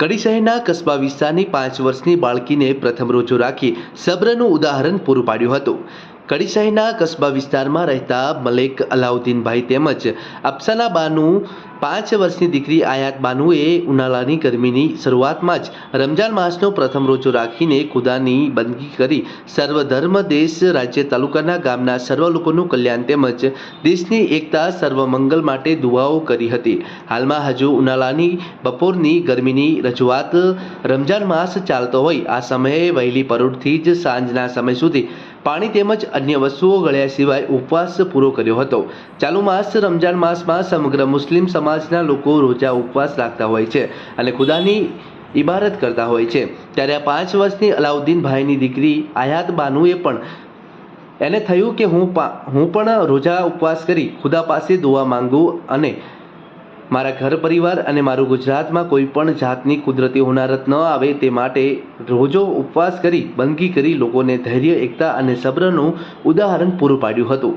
કડી શહેરના કસ્બા વિસ્તારની પાંચ વર્ષની બાળકીને પ્રથમ રોજો રાખી સબ્રનું ઉદાહરણ પૂરું પાડ્યું હતું. કડી શહેરના કસ્બા વિસ્તારમાં રહેતા મલેક અલાઉદ્દીનભાઈ તેમજ અફસાના બાનું પાંચ વર્ષની દીકરી આયાત બાનુએ ઉનાળાની ગરમીની શરૂઆતમાં જ રમજાન માસનો પ્રથમ રોજો રાખીને ખુદાની બંદગી કરી સર્વધર્મ દેશ રાજ્ય તાલુકાના ગામના સર્વ લોકોનું કલ્યાણ તેમજ દેશની એકતા સર્વમંગલ માટે દુઆઓ કરી હતી. હાલમાં હજુ ઉનાળાની બપોરની ગરમીની રજૂઆત રમજાન માસ ચાલતો હોય, આ સમયે વહેલી પરોઢથી જ સાંજના સમય સુધી પાણી તેમજ અન્ય વસ્તુઓ ગળ્યા સિવાય ઉપવાસ પૂરો કર્યો હતો. ચાલુ માસ, રમજાન માસમાં સમગ્ર મુસ્લિમ સમાજના લોકો રોજા ઉપવાસ રાખતા હોય છે અને ખુદાની ઇબારત કરતા હોય છે. ત્યારે આ પાંચ વર્ષની અલાઉદ્દીન ભાઈની દીકરી આયાત બાનુએ પણ એને થયું કે હું હું પણ રોજા ઉપવાસ કરી ખુદા પાસે દુઆ માંગુ અને મારા ઘર પરિવાર અને મારું ગુજરાતમાં કોઈ પણ જાતની કુદરતી હોનારત ન આવે તે માટે રોજો ઉપવાસ કરી, બંદગી કરી લોકોને ધૈર્ય, એકતા અને સબ્રનું ઉદાહરણ પૂરું પાડ્યું હતું.